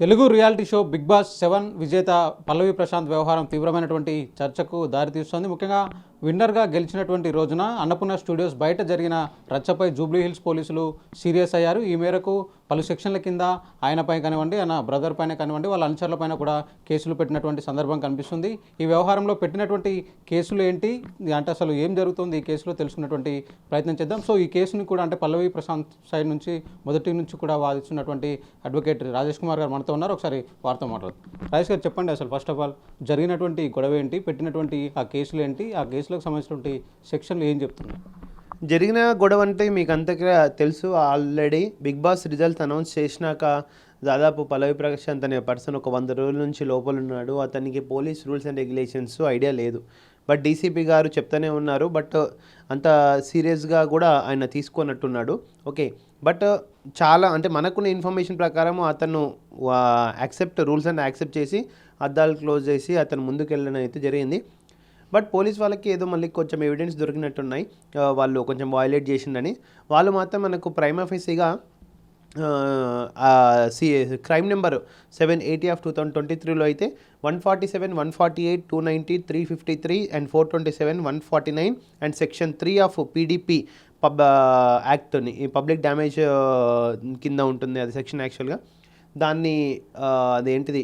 Telugu reality show Big Boss seven విజేత పల్లవి ప్రశాంత్ వ్యవహారం తీవ్రమైనటువంటి చర్చకు దారితీస్తోంది. ముఖ్యంగా విన్నర్గా గెలిచినటువంటి రోజున అన్నపూర్ణ స్టూడియోస్ బయట జరిగిన రచ్చపై జూబ్లీ హిల్స్ పోలీసులు సీరియస్ అయ్యారు. ఈ మేరకు పలు సెక్షన్ల కింద ఆయనపై కానివ్వండి ఆయన బ్రదర్ పైన కానివ్వండి వాళ్ళ అనుచరుల పైన కూడా కేసులు పెట్టినటువంటి సందర్భం కనిపిస్తుంది. ఈ వ్యవహారంలో పెట్టినటువంటి కేసులు ఏంటి? అంటే అసలు ఏం జరుగుతుంది? ఈ కేసులో తెలుసుకున్నటువంటి ప్రయత్నం చేద్దాం. సో ఈ కేసుని కూడా అంటే పల్లవి ప్రశాంత్ సైడ్ నుంచి మొదటి నుంచి కూడా వాదిస్తున్నటువంటి అడ్వకేట్ రాజేష్ కుమార్ గారు మనతో ఉన్నారు. ఒకసారి వారితో మాట్లాడు రాజేష్ గారు చెప్పండి అసలు ఫస్ట్ ఆఫ్ ఆల్ జరిగినటువంటి గొడవ ఏంటి? పెట్టినటువంటి ఆ కేసులు ఏంటి? ఆ కేసులకు సంబంధించినటువంటి సెక్షన్లు ఏం చెప్తున్నాయి? జరిగిన గొడవ అంటే మీకు అంతగా తెలుసు. Already Big Boss results announce చేసినాక దాదాపు పల్లవి ప్రకాశ్ అనే పర్సన్ ఒక వంద రోజుల నుంచి లోపల ఉన్నాడు. అతనికి police rules and regulations idea లేదు. బట్ డీసీపీ గారు చెప్తూనే ఉన్నారు. బట్ అంత సీరియస్గా కూడా ఆయన తీసుకున్నట్టున్నాడు ఓకే. బట్ చాలా అంటే మనకున్న ఇన్ఫర్మేషన్ ప్రకారం అతను యాక్సెప్ట్ రూల్స్ అండ్ యాక్సెప్ట్ చేసి అద్దాలు క్లోజ్ చేసి అతను ముందుకు వెళ్ళడం అయితే జరిగింది. బట్ పోలీస్ వాళ్ళకి ఏదో మళ్ళీ కొంచెం ఎవిడెన్స్ దొరికినట్టున్నాయి. వాళ్ళు కొంచెం వైలేట్ చేసిందని. వాళ్ళు మాత్రం మనకు prime ఆఫీసీగా C crime number seven eighty of two thousand twenty త్రీలో అయితే one forty seven one forty eight two ninety three fifty three and four twenty seven one forty nine and section three of PDP pub యాక్ట్ని ఈ public damage కింద ఉంటుంది. అది section యాక్చువల్గా దాన్ని అదేంటిది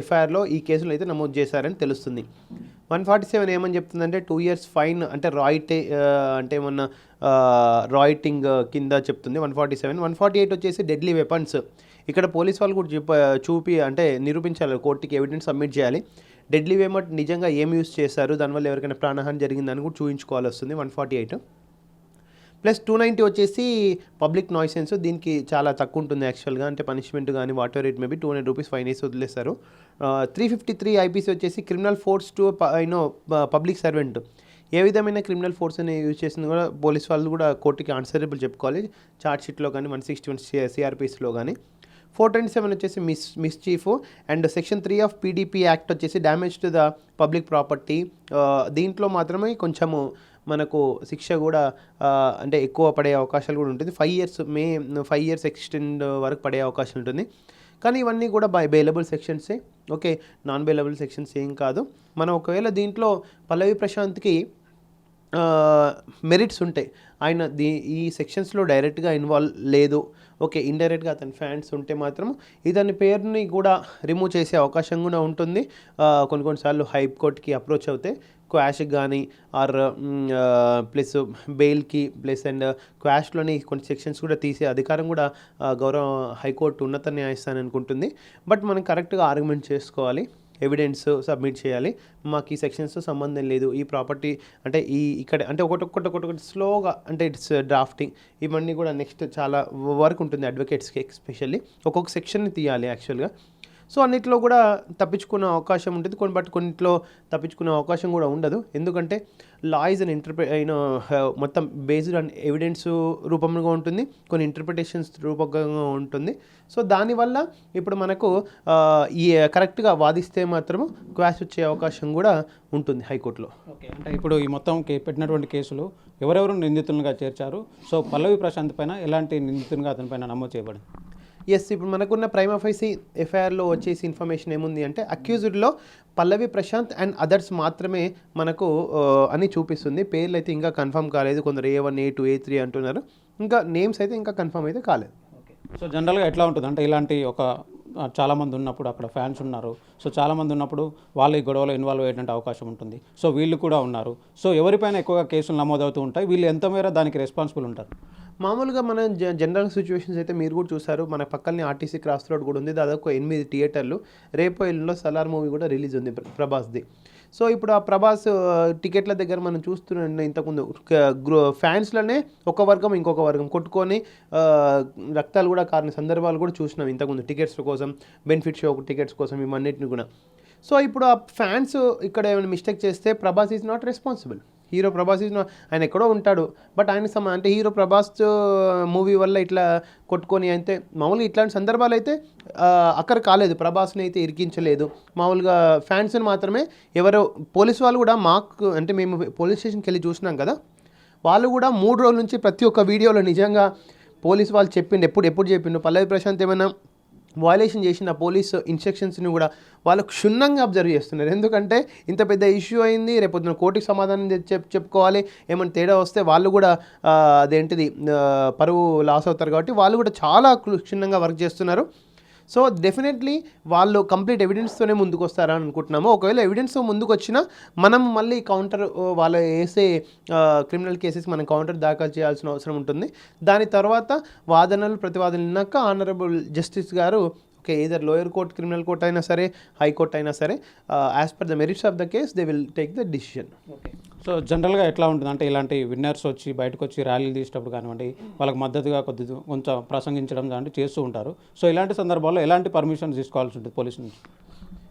ఎఫ్ఐఆర్లో ఈ కేసులో అయితే నమోదు చేశారని తెలుస్తుంది. వన్ ఫార్టీ సెవెన్ ఏమని చెప్తుందంటే టూ ఇయర్స్ ఫైన్ అంటే రాయిట్ అంటే ఏమన్నా రాయిటింగ్ కింద చెప్తుంది one forty seven. One forty eight వచ్చేసి డెడ్లీ వెపన్స్ ఇక్కడ పోలీస్ వాళ్ళు కూడా చూప చూపి అంటే నిరూపించాలి కోర్టుకి ఎవిడెన్స్ సబ్మిట్ చేయాలి. డెడ్లీ వేమట్ నిజంగా ఏం యూస్ చేశారు? దానివల్ల ఎవరికైనా ప్రాణహాని జరిగిందని కూడా చూపించుకోవాల్సి వస్తుంది one forty eight. Plus two ninety వచ్చేసి పబ్లిక్ నాయిసెన్స్ దీనికి చాలా తక్కువ ఉంటుంది యాక్చువల్గా. అంటే పనిష్మెంట్ కానీ whatever it maybe two hundred rupees fine వేసి వదిలేస్తారు. త్రీ ఫిఫ్టీ త్రీ ఐపీసీ వచ్చేసి criminal force to you know public servant. ఏ విధమైన క్రిమినల్ ఫోర్స్ అని యూజ్ చేసింది కూడా పోలీస్ వాళ్ళు కూడా కోర్టుకి ఆన్సరబుల్ చెప్పుకోవాలి. చార్జ్ షీట్లో కానీ వన్ సిక్స్టీ వన్ సిఆర్పిస్లో కానీ ఫోర్ ట్వంటీ సెవెన్ వచ్చేసి miss mischief and section three of PDP act వచ్చేసి damage to the public property. దీంట్లో మాత్రమే కొంచెము మనకు శిక్ష కూడా అంటే ఎక్కువ పడే అవకాశాలు కూడా ఉంటుంది. Five years may five years extend వరకు పడే అవకాశం ఉంటుంది. కానీ ఇవన్నీ కూడా బై బెయిలబుల్ సెక్షన్సే ఓకే నాన్ బెయిలబుల్ సెక్షన్స్ ఏం కాదు. మనం ఒకవేళ దీంట్లో పల్లవి ప్రశాంత్కి మెరిట్స్ ఉంటాయి ఆయన దీ ఈ సెక్షన్స్లో డైరెక్ట్గా ఇన్వాల్వ్ లేదు. ఓకే ఇండైరెక్ట్గా అతని ఫ్యాన్స్ ఉంటే మాత్రం ఇతని పేరుని కూడా రిమూవ్ చేసే అవకాశం కూడా ఉంటుంది. కొన్ని కొన్నిసార్లు హైప్ కోర్ట్కి అప్రోచ్ అవుతే క్వాష్కి కానీ ఆర్ ప్లస్ బెయిల్కి ప్లస్ అండ్ క్వాష్లోని కొన్ని సెక్షన్స్ కూడా తీసే అధికారం కూడా గౌరవ హైకోర్టు ఉన్నత న్యాయస్థానం అనుకుంటుంది బట్ మనం కరెక్ట్గా ఆర్గ్యుమెంట్ చేసుకోవాలి ఎవిడెన్స్ సబ్మిట్ చేయాలి. మాకు ఈ సెక్షన్స్తో సంబంధం లేదు. ఈ ప్రాపర్టీ అంటే ఈ ఇక్కడ అంటే ఒకటి ఒకటి ఒకటి ఒకటి స్లోగా అంటే ఇట్స్ డ్రాఫ్టింగ్. ఇవన్నీ కూడా నెక్స్ట్ చాలా వర్క్ ఉంటుంది అడ్వకేట్స్కి ఎస్పెషల్లీ ఒక్కొక్క సెక్షన్ని తీయాలి యాక్చువల్గా. సో అన్నిట్లో కూడా తప్పించుకునే అవకాశం ఉంటుంది. కొన్ని బట్ కొన్నిట్లో తప్పించుకునే అవకాశం కూడా ఉండదు. ఎందుకంటే లా ఇస్ అన్ ఇంటర్ప్రి యూనో మొత్తం బేస్డ్ ఆన్ ఎవిడెన్స్ రూపంగా ఉంటుంది. కొన్ని ఇంటర్ప్రిటేషన్స్ రూపకంగా ఉంటుంది. సో దానివల్ల ఇప్పుడు మనకు uh, ఈ కరెక్ట్గా వాదిస్తే మాత్రము క్వాష్ వచ్చే అవకాశం కూడా ఉంటుంది హైకోర్టులో. ఓకే. అంటే ఇప్పుడు ఈ మొత్తం పెట్టినటువంటి కేసులు ఎవరెవరు నిందితులుగా చేర్చారు? సో పల్లవి ప్రశాంత్ పైన ఎలాంటి నిందితులుగా అతని పైన నమోదు చేయబడింది? ఎస్ ఇప్పుడు మనకున్న ప్రైమ్ ఆఫీసీ ఎఫ్ఐఆర్లో వచ్చేసి ఇన్ఫర్మేషన్ ఏముంది అంటే అక్యూజ్డ్లో పల్లవి ప్రశాంత్ అండ్ అదర్స్ మాత్రమే మనకు అని చూపిస్తుంది. పేర్లు అయితే ఇంకా కన్ఫర్మ్ కాలేదు. కొందరు A one A two A three అంటున్నారు. ఇంకా నేమ్స్ అయితే ఇంకా కన్ఫర్మ్ అయితే కాలేదు. సో జనరల్గా ఎట్లా ఉంటుంది? అంటే ఇలాంటి ఒక చాలామంది ఉన్నప్పుడు అక్కడ ఫ్యాన్స్ ఉన్నారు. సో చాలామంది ఉన్నప్పుడు వాళ్ళు ఈ గొడవలో ఇన్వాల్వ్ అయ్యేటువంటి అవకాశం ఉంటుంది. సో వీళ్ళు కూడా ఉన్నారు. సో ఎవరిపైన ఎక్కువగా కేసులు నమోదవుతూ ఉంటాయి? వీళ్ళు ఎంతమేర దానికి రెస్పాన్సిబుల్ ఉంటారు? మామూలుగా మన జనరల్ సిచ్యువేషన్స్ అయితే మీరు కూడా చూసారు. మన పక్కనే ఆర్టీసీ క్రాస్ రోడ్ కూడా ఉంది. దాదాపు ఎనిమిది థియేటర్లు. రేపు ఎల్లుండో సలార్ మూవీ కూడా రిలీజ్ ఉంది ప్రభాస్ది. సో ఇప్పుడు ఆ ప్రభాస్ టికెట్ల దగ్గర మనం చూస్తున్నాం ఇంతకుముందు గ్రూ ఫ్యాన్స్లోనే ఒక వర్గం ఇంకొక వర్గం కొట్టుకొని రక్తాలు కూడా కారిన సందర్భాలు కూడా చూసినాం ఇంతకుముందు. టికెట్స్ కోసం బెనిఫిట్ షో టికెట్స్ కోసం ఇవన్నిటిని కూడా. సో ఇప్పుడు ఆ ఫ్యాన్స్ ఇక్కడ ఏమైనా మిస్టేక్ చేస్తే Prabhas is not responsible. Hero Prabhas ఆయన ఎక్కడో ఉంటాడు. బట్ ఆయన సమ అంటే హీరో ప్రభాస్ మూవీ వల్ల ఇట్లా కొట్టుకొని అయితే మామూలుగా ఇట్లాంటి సందర్భాలు అయితే అక్కడ కాలేదు. ప్రభాస్ని అయితే ఇరికించలేదు. మామూలుగా ఫ్యాన్స్ని మాత్రమే ఎవరో పోలీస్ వాళ్ళు కూడా మాకు అంటే మేము పోలీస్ స్టేషన్కి వెళ్ళి చూసినాం కదా. వాళ్ళు కూడా మూడు రోజుల నుంచి ప్రతి ఒక్క వీడియోలో నిజంగా పోలీస్ వాళ్ళు చెప్పిండు. ఎప్పుడు ఎప్పుడు చెప్పిండు? పల్లవి ప్రశాంత్ ఏమైనా వయలేషన్ చేసిన పోలీస్ ఇన్స్ట్రక్షన్స్ని కూడా వాళ్ళు క్షుణ్ణంగా అబ్జర్వ్ చేస్తున్నారు. ఎందుకంటే ఇంత పెద్ద ఇష్యూ అయింది రేపొద్దున కోర్టుకి సమాధానం చెప్ చెప్పుకోవాలి ఏమైనా తేడా వస్తే వాళ్ళు కూడా అదేంటిది పరువు లాస్ అవుతారు కాబట్టి వాళ్ళు కూడా చాలా క్లు- క్షుణ్ణంగా వర్క్ చేస్తున్నారు. సో డెఫినెట్లీ వాళ్ళు కంప్లీట్ ఎవిడెన్స్తోనే ముందుకు వస్తారని అనుకుంటున్నాము. ఒకవేళ ఎవిడెన్స్తో ముందుకు వచ్చినా మనం మళ్ళీ కౌంటర్ వాళ్ళు వేసే క్రిమినల్ కేసెస్ మనం కౌంటర్ దాఖలు చేయాల్సిన అవసరం ఉంటుంది. దాని తర్వాత వాదనలు ప్రతివాదనలు విన్నాక ఆనరబుల్ జస్టిస్ గారు okay either lower court criminal court అయినా సరే హైకోర్ట్ అయినా సరే as per the merits of the case they will take the decision okay so జనరల్గా ఎట్లా ఉంటుంది? అంటే ఇలాంటి విన్నర్స్ వచ్చి బయటకు వచ్చి ర్యాలీలు తీసేటప్పుడు కానివ్వండి వాళ్ళకి మద్దతుగా కొద్ది కొంచెం ప్రసంగించడం లాంటివి చేస్తూ ఉంటారు. సో ఇలాంటి సందర్భాల్లో ఎలాంటి పర్మిషన్ తీసుకోవాల్సి ఉంటుంది పోలీస్ నుంచి?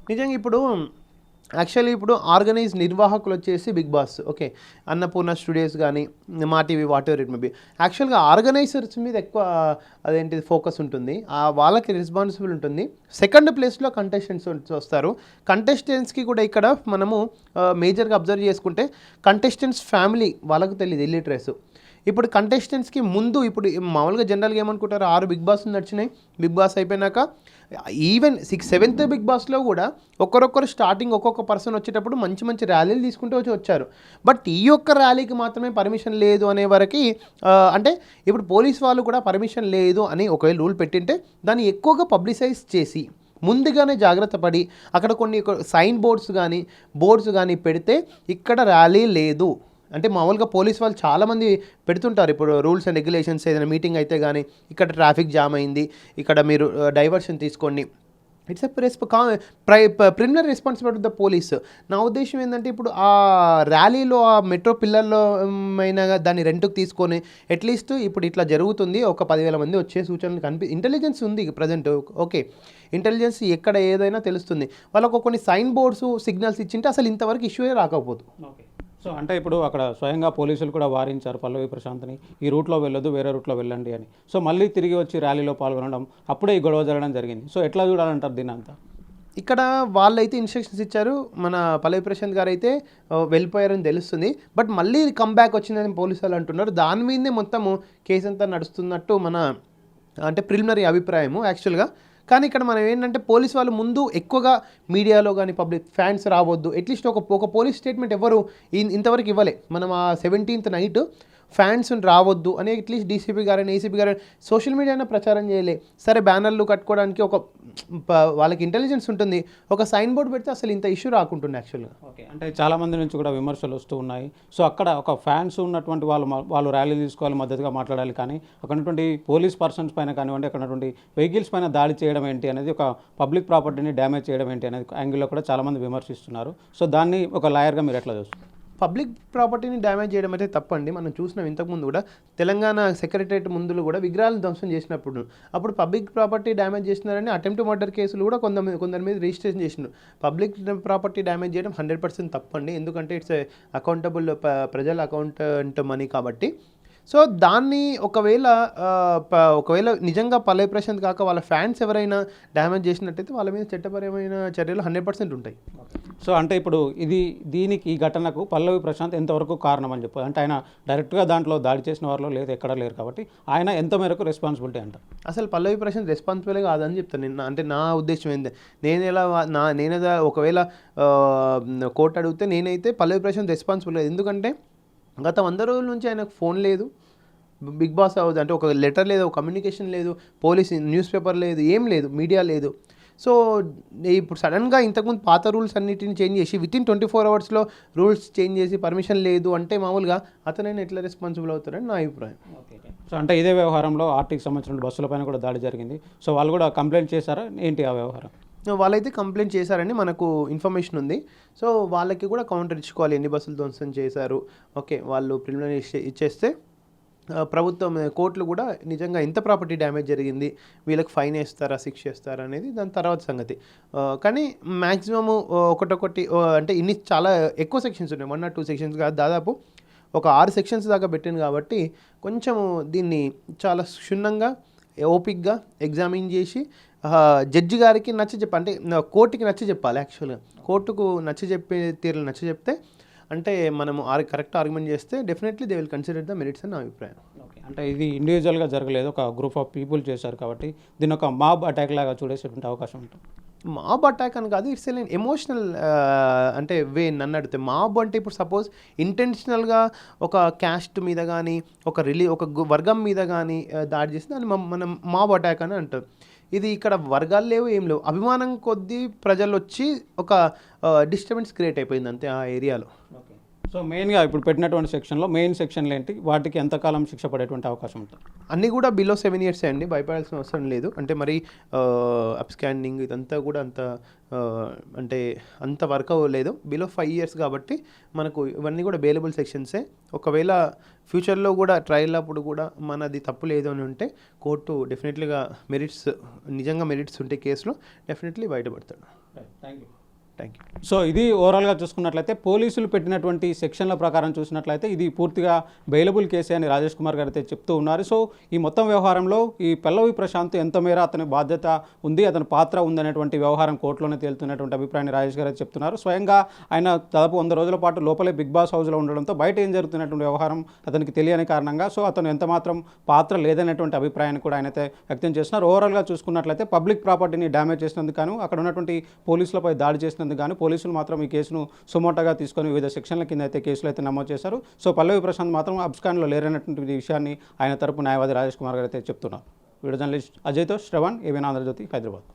నిజంగా ఇప్పుడు యాక్చువల్లీ ఇప్పుడు ఆర్గనైజ్ నిర్వాహకులు వచ్చేసి Bigg Boss okay Annapurna studios కానీ Maa TV whatever it may be యాక్చువల్గా ఆర్గనైజర్స్ మీద ఎక్కువ అదేంటిది ఫోకస్ ఉంటుంది. ఆ వాళ్ళకి రెస్పాన్సిబుల్ ఉంటుంది. సెకండ్ ప్లేస్లో కంటెస్టెంట్స్ వస్తారు. కంటెస్టెంట్స్కి కూడా ఇక్కడ మనము uh, మేజర్గా అబ్జర్వ్ చేసుకుంటే కంటెస్టెంట్స్ ఫ్యామిలీ వాళ్ళకు తెలియదు ఇల్లిటరేసు ఇప్పుడు కంటెస్టెంట్స్కి ముందు ఇప్పుడు మామూలుగా జనరల్గా ఏమనుకుంటారు ఆరు బిగ్ బాస్ నడిచినాయి. బిగ్ బాస్ అయిపోయినాక ఈవెన్ సిక్స్ సెవెంత్ బిగ్ బాస్లో కూడా ఒక్కరొక్కరు స్టార్టింగ్ ఒక్కొక్క పర్సన్ వచ్చేటప్పుడు మంచి మంచి ర్యాలీలు తీసుకుంటూ వచ్చి వచ్చారు. బట్ ఈ ఒక్క ర్యాలీకి మాత్రమే పర్మిషన్ లేదు అనే వరకు అంటే ఇప్పుడు పోలీస్ వాళ్ళు కూడా పర్మిషన్ లేదు అని ఒకవేళ రూల్ పెట్టింటే దాన్ని ఎక్కువగా పబ్లిసైజ్ చేసి ముందుగానే జాగ్రత్త పడి అక్కడ కొన్ని సైన్ బోర్డ్స్ కానీ బోర్డ్స్ కానీ పెడితే ఇక్కడ ర్యాలీ లేదు. అంటే మామూలుగా పోలీస్ వాళ్ళు చాలామంది పెడుతుంటారు. ఇప్పుడు రూల్స్ అండ్ రెగ్యులేషన్స్ ఏదైనా మీటింగ్ అయితే కానీ ఇక్కడ ట్రాఫిక్ జామ్ అయింది ఇక్కడ మీరు డైవర్షన్ తీసుకోండి. ఇట్స్ ఎ రెస్ప ప్రై ప్రిమినర్ రెస్పాన్సిబిలిటీ ద పోలీస్. నా ఉద్దేశం ఏంటంటే ఇప్పుడు ఆ ర్యాలీలో ఆ మెట్రో పిల్లల్లో అయినా దాన్ని రెంట్కి తీసుకొని అట్లీస్ట్ ఇప్పుడు ఇట్లా జరుగుతుంది. ఒక పదివేల మంది వచ్చే సూచనలు కనిపి ఇంటెలిజెన్స్ ఉంది ప్రజెంట్. ఓకే ఇంటెలిజెన్స్ ఎక్కడ ఏదైనా తెలుస్తుంది. వాళ్ళకు కొన్ని సైన్ బోర్డ్స్ సిగ్నల్స్ ఇచ్చింటే అసలు ఇంతవరకు ఇష్యూయే రాకపోదు. ఓకే. సో అంటే ఇప్పుడు అక్కడ స్వయంగా పోలీసులు కూడా వారించారు పల్లవి ప్రశాంత్ని ఈ రూట్లో వెళ్ళొద్దు వేరే రూట్లో వెళ్ళండి అని. సో మళ్ళీ తిరిగి వచ్చి ర్యాలీలో పాల్గొనడం అప్పుడే ఈ గొడవ జరగడం జరిగింది. సో ఎట్లా చూడాలంటారు దీని అంతా? ఇక్కడ వాళ్ళైతే ఇన్స్ట్రక్షన్స్ ఇచ్చారు మన పల్లవి ప్రశాంత్ గారు అయితే వెళ్ళిపోయారని తెలుస్తుంది. బట్ మళ్ళీ కంబ్యాక్ వచ్చిందని పోలీసు వాళ్ళు అంటున్నారు. దాని మీదనే మొత్తము కేసు అంతా నడుస్తున్నట్టు మన అంటే ప్రిలిమినరీ అభిప్రాయము యాక్చువల్గా కానీ ఇక్కడ మనం ఏంటంటే పోలీస్ వాళ్ళు ముందు ఎక్కువగా మీడియాలో కానీ పబ్లిక్ ఫ్యాన్స్ రావద్దు. అట్లీస్ట్ ఒక ఒక పోలీస్ స్టేట్మెంట్ ఎవరు ఇంతవరకు ఇవ్వలే. మనం ఆ సెవెంటీన్త్ నైట్ ఫ్యాన్స్ రావద్దు అని అట్లీస్ట్ డీసీపీ గారని ఏసీపీ గారని సోషల్ మీడియానే ప్రచారం చేయలే. సరే బ్యానర్లు కట్టుకోవడానికి ఒక వాళ్ళకి ఇంటెలిజెన్స్ ఉంటుంది. ఒక సైన్ బోర్డు పెడితే అసలు ఇంత ఇష్యూ రాకుంటుంది యాక్చువల్గా ఓకే అంటే చాలా మంది నుంచి కూడా విమర్శలు వస్తూ ఉన్నాయి. సో అక్కడ ఒక ఫ్యాన్స్ ఉన్నటువంటి వాళ్ళు వాళ్ళు ర్యాలీ తీసుకోవాలి మద్దతుగా మాట్లాడాలి కానీ అక్కడ పోలీస్ పర్సన్స్ పైన కానివ్వండి అక్కడటువంటి వెహికల్స్ పైన దాడి చేయడం ఏంటి అనేది ఒక పబ్లిక్ ప్రాపర్టీని డ్యామేజ్ చేయడం ఏంటి అనేది యాంగిల్లో కూడా చాలామంది విమర్శిస్తున్నారు. సో దాన్ని ఒక లాయర్గా మీరు ఎట్లా చూస్తారు? పబ్లిక్ ప్రాపర్టీని డ్యామేజ్ చేయడం అయితే తప్పండి. మనం చూసినాం ఇంతకుముందు కూడా తెలంగాణ సెక్రటరేట్ ముందులు కూడా విగ్రహాలను ధ్వంసం చేసినప్పుడు. అప్పుడు పబ్లిక్ ప్రాపర్టీ డ్యామేజ్ చేసినారని అటెంప్ట్ మర్డర్ కేసులు కూడా కొంతమంది కొందరి మీద రిజిస్ట్రేషన్ చేసినారు పబ్లిక్ ప్రాపర్టీ డ్యామేజ్ చేయడం హండ్రెడ్ పర్సెంట్ తప్పండి. ఎందుకంటే ఇట్స్ అకౌంటబుల్ ప్రజల అకౌంటెంట్ మనీ కాబట్టి. సో దాన్ని ఒకవేళ ఒకవేళ నిజంగా పల్లవి ప్రశాంత్ కాక వాళ్ళ ఫ్యాన్స్ ఎవరైనా డ్యామేజ్ చేసినట్టయితే వాళ్ళ మీద చట్టపరమైన చర్యలు హండ్రెడ్ పర్సెంట్ ఉంటాయి. సో అంటే ఇప్పుడు ఇది దీనికి ఈ ఘటనకు పల్లవి ప్రశాంత్ ఎంతవరకు కారణం అని చెప్పారు అంటే ఆయన డైరెక్ట్గా దాంట్లో దాడి చేసిన వారిలో లేదు ఎక్కడ లేరు కాబట్టి ఆయన ఎంత మేరకు రెస్పాన్సిబిలిటీ అంటారు? అసలు పల్లవి ప్రశాంత్ రెస్పాన్సిబుల్ కాదని చెప్తాను నేను. అంటే నా ఉద్దేశం ఏంటి నేను ఎలా నా నేనేదా ఒకవేళ కోర్టు అడిగితే నేనైతే పల్లవి ప్రశాంత్ రెస్పాన్సిబుల్ లేదు. ఎందుకంటే గత వంద రోజుల నుంచి ఆయనకు ఫోన్ లేదు. బిగ్ బాస్ అవ్వదు అంటే ఒక లెటర్ లేదు ఒక కమ్యూనికేషన్ లేదు పోలీస్ న్యూస్ పేపర్ లేదు ఏం లేదు మీడియా లేదు. సో ఇప్పుడు సడన్గా ఇంతకుముందు పాత రూల్స్ అన్నిటిని చేంజ్ చేసి విత్ ఇన్ ట్వంటీ ఫోర్ అవర్స్లో రూల్స్ చేంజ్ చేసి పర్మిషన్ లేదు అంటే మామూలుగా అతనైనా ఎట్లా రెస్పాన్సిబుల్ అవుతారని నా అభిప్రాయం. సో అంటే ఇదే వ్యవహారంలో ఆర్టీకి సంబంధించిన బస్సులపైన కూడా దాడి జరిగింది. సో వాళ్ళు కూడా కంప్లైంట్ చేశారా? ఏంటి ఆ వ్యవహారం? వాళ్ళైతే కంప్లైంట్ చేశారని మనకు ఇన్ఫర్మేషన్ ఉంది. సో వాళ్ళకి కూడా కౌంటర్ ఇచ్చుకోవాలి. ఎన్ని బస్సులు ధ్వంసం చేశారు? ఓకే వాళ్ళు ప్రిలిమినరీ ఇచ్చేస్తే ప్రభుత్వం కోర్టులు కూడా నిజంగా ఎంత ప్రాపర్టీ డ్యామేజ్ జరిగింది వీళ్ళకి ఫైన్ వేస్తారా శిక్ష వేస్తారా అనేది దాని తర్వాత సంగతి. కానీ మ్యాక్సిమము ఒకటొకటి అంటే ఇన్ని చాలా ఎక్కువ సెక్షన్స్ ఉన్నాయి. వన్ ఆర్ టూ సెక్షన్స్ కాదు దాదాపు ఒక ఆరు సెక్షన్స్ దాకా పెట్టాను కాబట్టి కొంచెము దీన్ని చాలా క్షుణ్ణంగా ఓపిక్గా ఎగ్జామిన్ చేసి జడ్జి గారికి నచ్చ చెప్ప అంటే కోర్టుకి నచ్చ చెప్పాలి యాక్చువల్గా కోర్టుకు నచ్చ చెప్పే తీరులు నచ్చ చెప్తే అంటే మనము ఆర్ కరెక్ట్ ఆర్గ్యుమెంట్ చేస్తే definitely they will consider the merits అని నా అభిప్రాయం. ఓకే అంటే ఇది ఇండివిజువల్గా జరగలేదు ఒక గ్రూప్ ఆఫ్ పీపుల్ చేశారు కాబట్టి దీని ఒక మాబ్ అటాక్ లాగా చూడేసేటువంటి అవకాశం ఉంటుంది. మాబ్ అటాక్ అని కాదు ఇట్స్ ఎన్ ఎమోషనల్ అంటే వే నన్ను అడిగితే మాబ్ అంటే ఇప్పుడు సపోజ్ ఇంటెన్షనల్గా ఒక క్యాస్ట్ మీద కానీ ఒక రిలీ ఒక వర్గం మీద కానీ దాడి చేస్తే దాన్ని మనం మాబ్ అటాక్ అని అంటాం. ఇది ఇక్కడ వర్గాలు లేవు ఏం లేవు. అభిమానం కొద్దీ ప్రజలు వచ్చి ఒక డిస్టర్బెన్స్ క్రియేట్ అయిపోయింది అంతే ఆ ఏరియాలో. సో మెయిన్గా ఇప్పుడు పెట్టినటువంటి సెక్షన్లో మెయిన్ సెక్షన్లు ఏంటి? వాటికి ఎంతకాలం శిక్ష పడేటువంటి అవకాశం ఉంటుంది? అన్నీ కూడా బిలో సెవెన్ ఇయర్స్ అండి. భయపడాల్సిన అవసరం లేదు. అంటే మరి అప్స్కాండింగ్ ఇదంతా కూడా అంత అంటే అంత వర్క్ అవ్వలేదు. బిలో ఫైవ్ ఇయర్స్ కాబట్టి మనకు ఇవన్నీ కూడా బెయిలబుల్ సెక్షన్సే ఒకవేళ ఫ్యూచర్లో కూడా ట్రయల్ అప్పుడు కూడా మనది తప్పు లేదు అని ఉంటే కోర్టు డెఫినెట్లీగా మెరిట్స్ నిజంగా మెరిట్స్ ఉంటే కేసులో definitely బయటపడతాడు. Thank you thank you so ఇది ఓవరాల్గా చూసుకున్నట్లయితే పోలీసులు పెట్టినటువంటి సెక్షన్ల ప్రకారం చూసినట్లయితే ఇది పూర్తిగా బెయిలబుల్ కేసే అని రాజేష్ కుమార్ గారు అయితే చెప్తూ ఉన్నారు. సో ఈ మొత్తం వ్యవహారంలో ఈ పల్లవి ప్రశాంత్ ఎంత మేర అతని బాధ్యత ఉంది అతని పాత్ర ఉందనేటువంటి వ్యవహారం కోర్టులోనే తేలుతున్నటువంటి అభిప్రాయాన్ని రాజేష్ గారు చెప్తున్నారు. స్వయంగా ఆయన దాదాపు వంద రోజుల పాటు లోపలే బిగ్ బాస్ హౌస్లో ఉండడంతో బయట ఏం జరుగుతున్నటువంటి వ్యవహారం అతనికి తెలియని కారణంగా సో అతను ఎంత మాత్రం పాత్ర లేదనేటువంటి అభిప్రాయాన్ని కూడా ఆయన అయితే వ్యక్తం చేస్తున్నారు. ఓవరాల్గా చూసుకున్నట్లయితే పబ్లిక్ ప్రాపర్టీని డ్యామేజ్ చేసినందుకు గాను అక్కడ ఉన్నటువంటి పోలీసులపై దాడి చేసినందుకు గాను పోలీసులు మాత్రం ఈ కేసును సుమోటగా తీసుకొని వివిధ సెక్షన్ల కింద అయితే కేసులు అయితే నమోదు చేశారు. సో పల్లవి ప్రశాంత్ మాత్రం అబ్స్కాన్లో లేరన్నటువంటి విషయాన్ని ఆయన తరపు న్యాయవాది రాజేష్ కుమార్ గారు అయితే చెప్తున్నారు. వీడియో జర్నలిస్ట్ అజయ్తో శ్రవణ్ ఏవైనా ఆంధ్రజ్యోతి హైదరాబాద్.